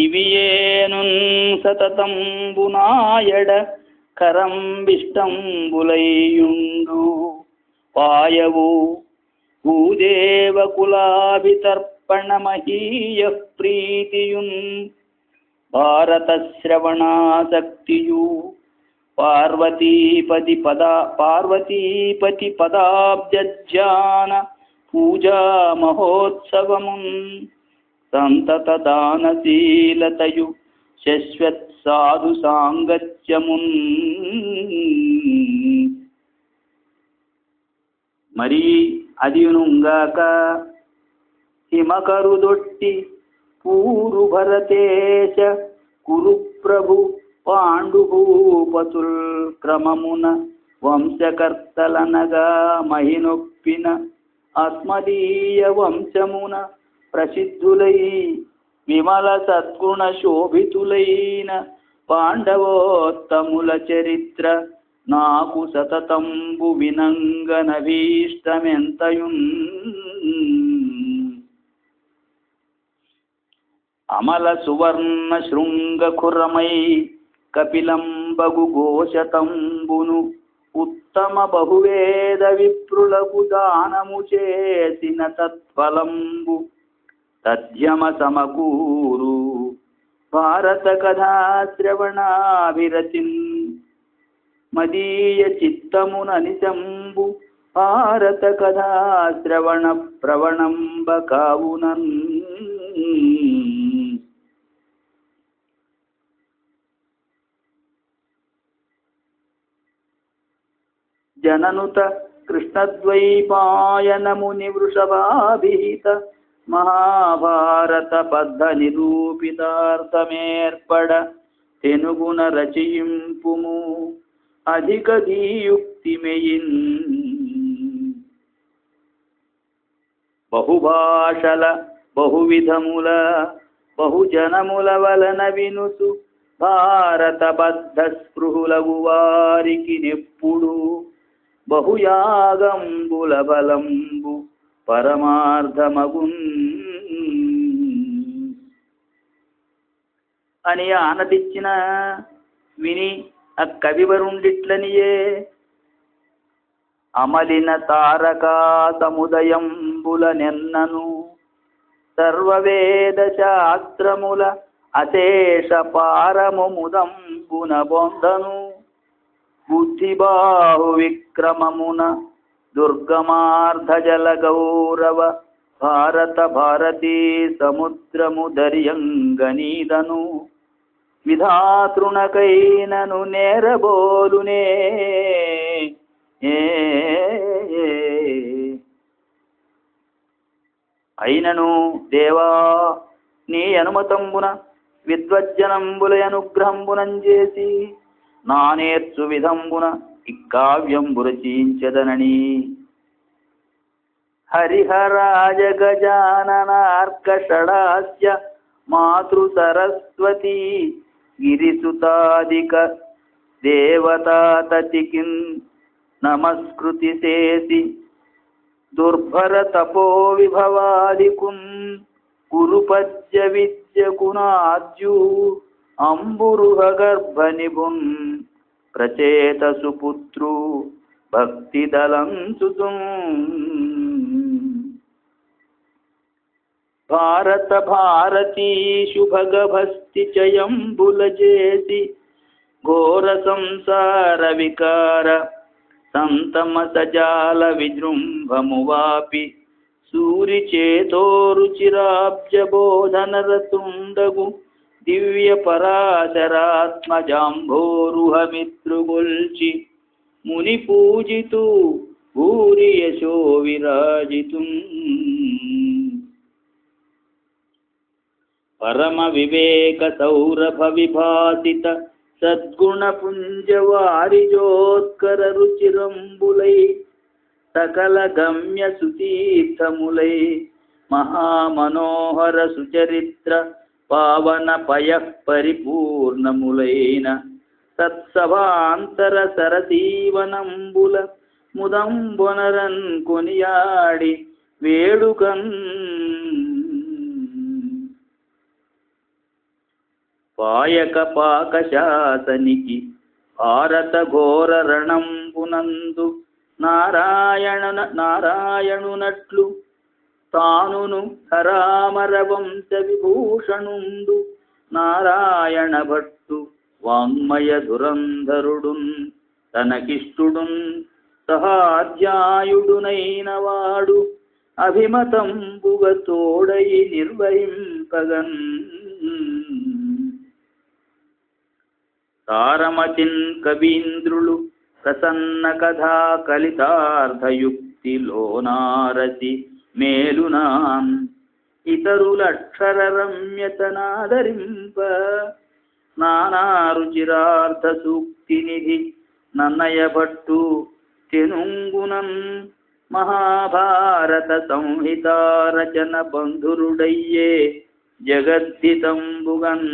ेनुन् सततं बुनायडकरम्बिष्टम्बुलैयुण्डु वायवो भूदेवकुलाभितर्पणमहीयः प्रीतियुन्। भारतश्रवणासक्तियु पार्वतीपतिपदा पार्वतीपतिपदाब्जज्ञान पूजामहोत्सवमुन् సంతత దానశీలతయు శశ్వత్ సాధు సాంగత్యమున్. మరి అదియునుగాక హిమకరుదొట్టి పూరు భరతేశ కురు ప్రభు పాండుభూపతుల్ క్రమమున వంశకర్తలనగా మహినొప్పిన అస్మదీయ వంశమున ప్రసిద్ధులై విమల సద్గుణ శోభితులైన పాండవోత్తముల చరిత్ర. నాకు సతతంబు వినంగనభీష్టమెంతయున్ అమల సువర్ణ శృంగఖురమై కపిలంబగు ఘోషతంబును ఉత్తమ బహువేద విప్రులకు దానము చేసిన తత్ఫలంబు तद्यमसमकूरु। पारतकधाश्रवणाविरचिं मदीयचित्तमुननिशम्बु भारतकथाश्रवणप्रवणम्बकावुनन्। जननुत कृष्णद्वैपायनमुनिवृषभाभिहित। చిత్తమున మహాభారత బద్ధ నిరూపితార్థమేర్పడ తెనుగున రచయింపుము అధిక దీయుక్తిమెయిన్ బహుభాషల బహువిధముల బహుజనముల వలన వినుసు భారత బద్ధ స్పృహులగు వారికి నెప్పుడు బహుయాగంబుల బలంబు. పరమార్థమగున్ అని ఆనదిచ్చిన విని ఆ కవివరుండిట్లనియే అమలిన తారకా సముదయంబుల నెన్నను సర్వవేద శాస్త్రముల అశేష పారము ముదంబున బొందను. బుద్ధిబాహు విక్రమమున దుర్గమార్ధ గౌరవ భారత భారతీ సముద్రము దర్యంగనీదను విధాతృణకైనను నేరబోలునే అయినను దేవా నీ అనుమతంబున విద్వజ్జనంబుల అనుగ్రహంబునం చేసి నానేర్చు విధంబున ఇక్కావ్యంబు రచించదనని హరిహరాజ గజాననార్కషడాస్య మాతృ సరస్వతి గిరిసుతాదిక దేవతాతతికిన్ నమస్కృతి చేసి దుర్భర తపో విభవాదికున్ కురుపద్య విద్యకునాద్యు అంబురుహ గర్భ నిభున్ ప్రచేత సుపుత్రు భక్తిదలంచుతుం భారత భారతీషు భగభస్తి చయంబులజేసి ఘోర సంసార వికార సంతమ సజాల విజృంభము వాపి दिव्यपराशरात्मजाम्भोरुहमितृगुल्चि। मुनिपूजितु भूरी यशो विराजितुम् परमविवेकसौरभविभासित सद्गुणपुञ्जवारिजोत्कररुचिरम्बुलै महामनोहर सुचरित्र పావనపయ పావన పయ పరిపూర్ణములైన సత్సవాంతర సరసీవనంబుల ముదంబొనరన్ కొనియాడి వేడుకన్. పాయక పాకశాసనికి భారత ఘోర రణంబునందు నారాయణ నారాయణునట్లు తానును ధరామర విభూషణుండు నారాయణ భట్టు వాంగ్మయ ధురంధరుడున్ తనకిష్టుడున్ సహాధ్యాయుడునైన వాడు అభిమతంబుగ తోడై నిర్వహింపగన్. తారమతిన్ కవీంద్రులు ప్రసన్న కథా కలితార్థయుక్తిలోనారసి మేలునాం. ఇతరులక్షర రమ్యతనాదరింప నానా రుచిరార్థ సూక్తినిధి నన్నయపట్టు తెనుంగునం మహాభారత సంహితారచన బంధురుడయ్యే జగద్ధితంబుగన్